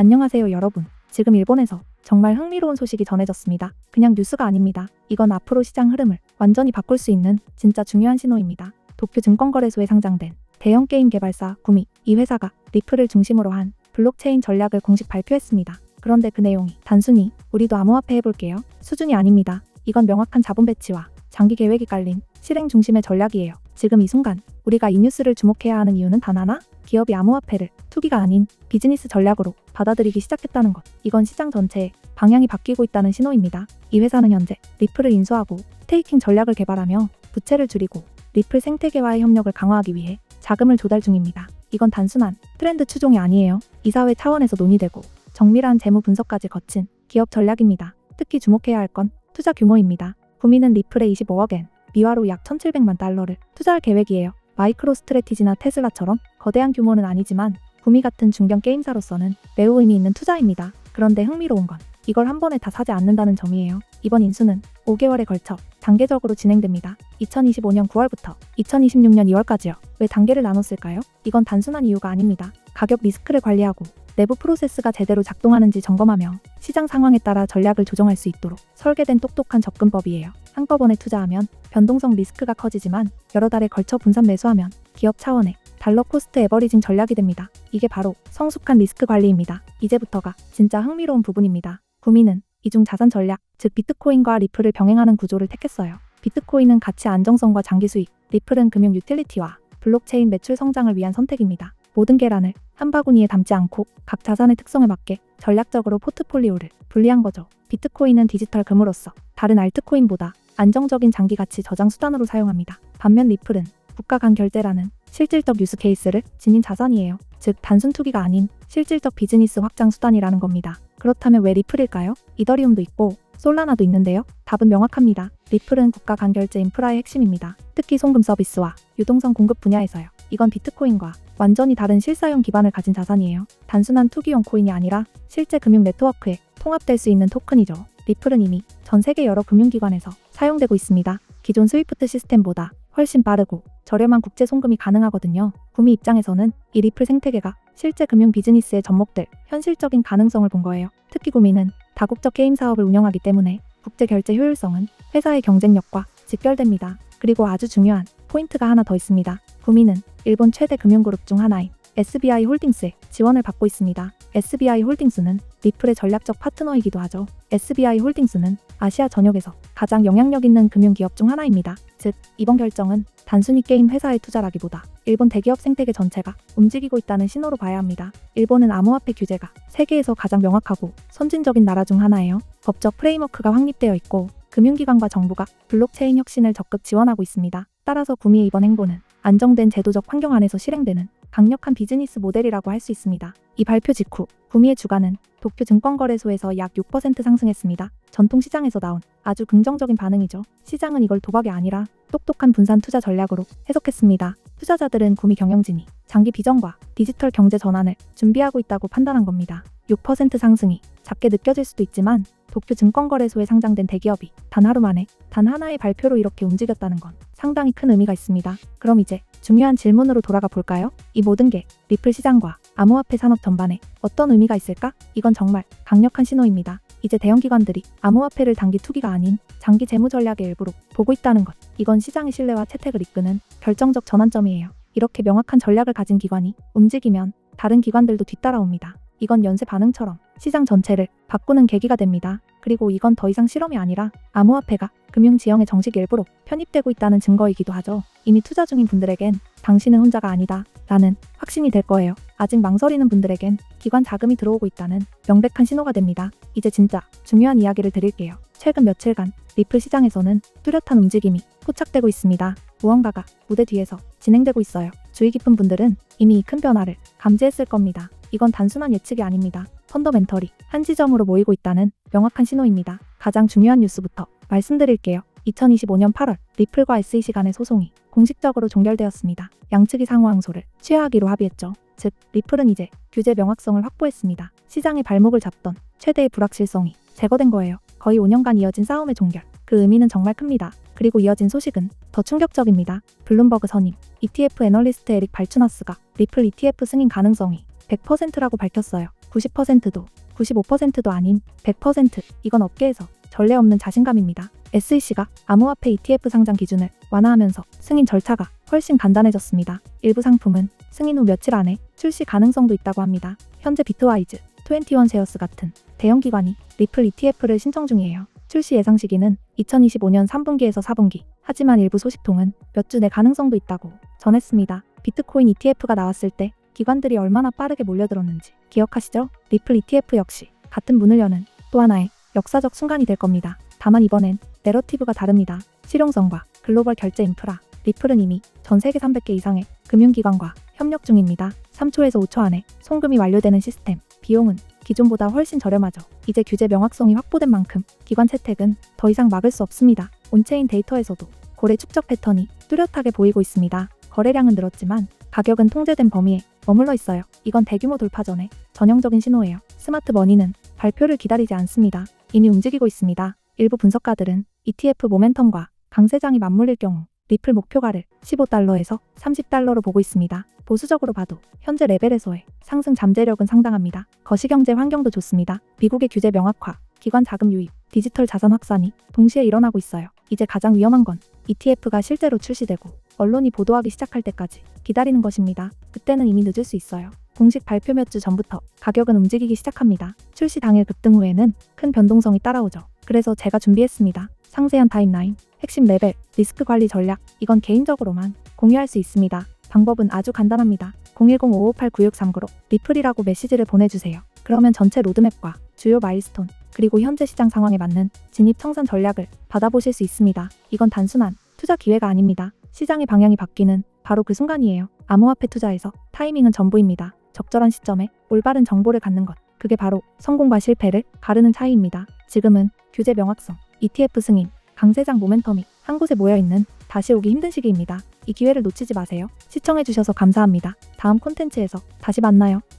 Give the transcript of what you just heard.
안녕하세요 여러분. 지금 일본에서 정말 흥미로운 소식이 전해졌습니다. 그냥 뉴스가 아닙니다. 이건 앞으로 시장 흐름을 완전히 바꿀 수 있는 진짜 중요한 신호입니다. 도쿄 증권거래소에 상장된 대형 게임 개발사 구미 이 회사가 리플을 중심으로 한 블록체인 전략을 공식 발표했습니다. 그런데 그 내용이 단순히 우리도 암호화폐 해볼게요 수준이 아닙니다. 이건 명확한 자본 배치와 장기 계획이 깔린 실행 중심의 전략이에요. 지금 이 순간 우리가 이 뉴스를 주목해야 하는 이유는 단 하나? 기업이 암호화폐를 투기가 아닌 비즈니스 전략으로 받아들이기 시작했다는 것. 이건 시장 전체의 방향이 바뀌고 있다는 신호입니다. 이 회사는 현재 리플을 인수하고 스테이킹 전략을 개발하며 부채를 줄이고 리플 생태계와의 협력을 강화하기 위해 자금을 조달 중입니다. 이건 단순한 트렌드 추종이 아니에요. 이사회 차원에서 논의되고 정밀한 재무 분석까지 거친 기업 전략입니다. 특히 주목해야 할 건 투자 규모입니다. 구미는 리플에 25억엔, 미화로 약 1,700만 달러를 투자할 계획이에요. 마이크로 스트레티지나 테슬라처럼 거대한 규모는 아니지만 구미 같은 중견 게임사로서는 매우 의미 있는 투자입니다. 그런데 흥미로운 건 이걸 한 번에 다 사지 않는다는 점이에요. 이번 인수는 5개월에 걸쳐 단계적으로 진행됩니다. 2025년 9월부터 2026년 2월까지요. 왜 단계를 나눴을까요? 이건 단순한 이유가 아닙니다. 가격 리스크를 관리하고 내부 프로세스가 제대로 작동하는지 점검하며 시장 상황에 따라 전략을 조정할 수 있도록 설계된 똑똑한 접근법이에요. 한꺼번에 투자하면 변동성 리스크가 커지지만 여러 달에 걸쳐 분산 매수하면 기업 차원의 달러 코스트 에버리징 전략이 됩니다. 이게 바로 성숙한 리스크 관리입니다. 이제부터가 진짜 흥미로운 부분입니다. 구미는 이중 자산 전략, 즉 비트코인과 리플을 병행하는 구조를 택했어요. 비트코인은 가치 안정성과 장기 수익, 리플은 금융 유틸리티와 블록체인 매출 성장을 위한 선택입니다. 모든 계란을 한 바구니에 담지 않고 각 자산의 특성에 맞게 전략적으로 포트폴리오를 분리한 거죠. 비트코인은 디지털 금으로서 다른 알트코인보다 안정적인 장기 가치 저장 수단으로 사용합니다. 반면 리플은 국가 간 결제라는 실질적 유스 케이스를 지닌 자산이에요. 즉 단순 투기가 아닌 실질적 비즈니스 확장 수단이라는 겁니다. 그렇다면 왜 리플일까요? 이더리움도 있고 솔라나도 있는데요. 답은 명확합니다. 리플은 국가 간 결제 인프라의 핵심입니다. 특히 송금 서비스와 유동성 공급 분야에서요. 이건 비트코인과 완전히 다른 실사용 기반을 가진 자산이에요. 단순한 투기용 코인이 아니라 실제 금융 네트워크에 통합될 수 있는 토큰이죠. 리플은 이미 전 세계 여러 금융기관에서 사용되고 있습니다. 기존 스위프트 시스템보다 훨씬 빠르고 저렴한 국제 송금이 가능하거든요. 구미 입장에서는 이 리플 생태계가 실제 금융 비즈니스에 접목될 현실적인 가능성을 본 거예요. 특히 구미는 다국적 게임 사업을 운영하기 때문에 국제 결제 효율성은 회사의 경쟁력과 직결됩니다. 그리고 아주 중요한 포인트가 하나 더 있습니다. 구미는 일본 최대 금융그룹 중 하나인 SBI 홀딩스의 지원을 받고 있습니다. SBI 홀딩스는 리플의 전략적 파트너이기도 하죠. SBI 홀딩스는 아시아 전역에서 가장 영향력 있는 금융기업 중 하나입니다. 즉, 이번 결정은 단순히 게임 회사의 투자라기보다 일본 대기업 생태계 전체가 움직이고 있다는 신호로 봐야 합니다. 일본은 암호화폐 규제가 세계에서 가장 명확하고 선진적인 나라 중 하나예요. 법적 프레임워크가 확립되어 있고 금융기관과 정부가 블록체인 혁신을 적극 지원하고 있습니다. 따라서 구미의 이번 행보는 안정된 제도적 환경 안에서 실행되는 강력한 비즈니스 모델이라고 할 수 있습니다. 이 발표 직후 구미의 주가는 도쿄 증권거래소에서 약 6% 상승했습니다. 전통 시장에서 나온 아주 긍정적인 반응이죠. 시장은 이걸 도박이 아니라 똑똑한 분산 투자 전략으로 해석했습니다. 투자자들은 구미 경영진이 장기 비전과 디지털 경제 전환을 준비하고 있다고 판단한 겁니다. 6% 상승이 작게 느껴질 수도 있지만 도쿄 증권거래소에 상장된 대기업이 단 하루 만에 단 하나의 발표로 이렇게 움직였다는 건 상당히 큰 의미가 있습니다. 그럼 이제 중요한 질문으로 돌아가 볼까요? 이 모든 게 리플 시장과 암호화폐 산업 전반에 어떤 의미가 있을까? 이건 정말 강력한 신호입니다. 이제 대형 기관들이 암호화폐를 단기 투기가 아닌 장기 재무 전략의 일부로 보고 있다는 것. 이건 시장의 신뢰와 채택을 이끄는 결정적 전환점이에요. 이렇게 명확한 전략을 가진 기관이 움직이면 다른 기관들도 뒤따라옵니다. 이건 연쇄 반응처럼 시장 전체를 바꾸는 계기가 됩니다. 그리고 이건 더 이상 실험이 아니라 암호화폐가 금융 지형의 정식 일부로 편입되고 있다는 증거이기도 하죠. 이미 투자 중인 분들에겐 당신은 혼자가 아니다 라는 확신이 될 거예요. 아직 망설이는 분들에겐 기관 자금이 들어오고 있다는 명백한 신호가 됩니다. 이제 진짜 중요한 이야기를 드릴게요. 최근 며칠간 리플 시장에서는 뚜렷한 움직임이 포착되고 있습니다. 무언가가 무대 뒤에서 진행되고 있어요. 주의 깊은 분들은 이미 이큰 변화를 감지했을 겁니다. 이건 단순한 예측이 아닙니다. 펀더멘털이 한 지점으로 모이고 있다는 명확한 신호입니다. 가장 중요한 뉴스부터 말씀드릴게요. 2025년 8월 리플과 SEC 간의 소송이 공식적으로 종결되었습니다. 양측이 상호항소를 취하하기로 합의했죠. 즉, 리플은 이제 규제 명확성을 확보했습니다. 시장의 발목을 잡던 최대의 불확실성이 제거된 거예요. 거의 5년간 이어진 싸움의 종결. 그 의미는 정말 큽니다. 그리고 이어진 소식은 더 충격적입니다. 블룸버그 선임 ETF 애널리스트 에릭 발추나스가 리플 ETF 승인 가능성이 100%라고 밝혔어요. 90%도 95%도 아닌 100% 이건 업계에서 전례 없는 자신감입니다. SEC가 암호화폐 ETF 상장 기준을 완화하면서 승인 절차가 훨씬 간단해졌습니다. 일부 상품은 승인 후 며칠 안에 출시 가능성도 있다고 합니다. 현재 비트와이즈, 21쉐어스 같은 대형 기관이 리플 ETF를 신청 중이에요. 출시 예상 시기는 2025년 3분기에서 4분기. 하지만 일부 소식통은 몇 주 내 가능성도 있다고 전했습니다. 비트코인 ETF가 나왔을 때 기관들이 얼마나 빠르게 몰려들었는지 기억하시죠? 리플 ETF 역시 같은 문을 여는 또 하나의 역사적 순간이 될 겁니다. 다만 이번엔 내러티브가 다릅니다. 실용성과 글로벌 결제 인프라, 리플은 이미 전 세계 300개 이상의 금융기관과 협력 중입니다. 3초에서 5초 안에 송금이 완료되는 시스템, 비용은 기존보다 훨씬 저렴하죠. 이제 규제 명확성이 확보된 만큼 기관 채택은 더 이상 막을 수 없습니다. 온체인 데이터에서도 거래 축적 패턴이 뚜렷하게 보이고 있습니다. 거래량은 늘었지만 가격은 통제된 범위에 머물러 있어요. 이건 대규모 돌파 전에 전형적인 신호예요. 스마트 머니는 발표를 기다리지 않습니다. 이미 움직이고 있습니다. 일부 분석가들은 ETF 모멘텀과 강세장이 맞물릴 경우 리플 목표가를 15달러에서 30달러로 보고 있습니다. 보수적으로 봐도 현재 레벨에서의 상승 잠재력은 상당합니다. 거시경제 환경도 좋습니다. 미국의 규제 명확화, 기관 자금 유입, 디지털 자산 확산이 동시에 일어나고 있어요. 이제 가장 위험한 건 ETF가 실제로 출시되고 언론이 보도하기 시작할 때까지 기다리는 것입니다. 그때는 이미 늦을 수 있어요. 공식 발표 몇 주 전부터 가격은 움직이기 시작합니다. 출시 당일 급등 후에는 큰 변동성이 따라오죠. 그래서 제가 준비했습니다. 상세한 타임라인, 핵심 레벨, 리스크 관리 전략, 이건 개인적으로만 공유할 수 있습니다. 방법은 아주 간단합니다. 010-5589-9639로 리플이라고 메시지를 보내주세요. 그러면 전체 로드맵과 주요 마일스톤, 그리고 현재 시장 상황에 맞는 진입 청산 전략을 받아보실 수 있습니다. 이건 단순한 투자 기회가 아닙니다. 시장의 방향이 바뀌는 바로 그 순간이에요. 암호화폐 투자에서 타이밍은 전부입니다. 적절한 시점에 올바른 정보를 갖는 것. 그게 바로 성공과 실패를 가르는 차이입니다. 지금은 규제 명확성, ETF 승인, 강세장 모멘텀이 한 곳에 모여 있는 다시 오기 힘든 시기입니다. 이 기회를 놓치지 마세요. 시청해주셔서 감사합니다. 다음 콘텐츠에서 다시 만나요.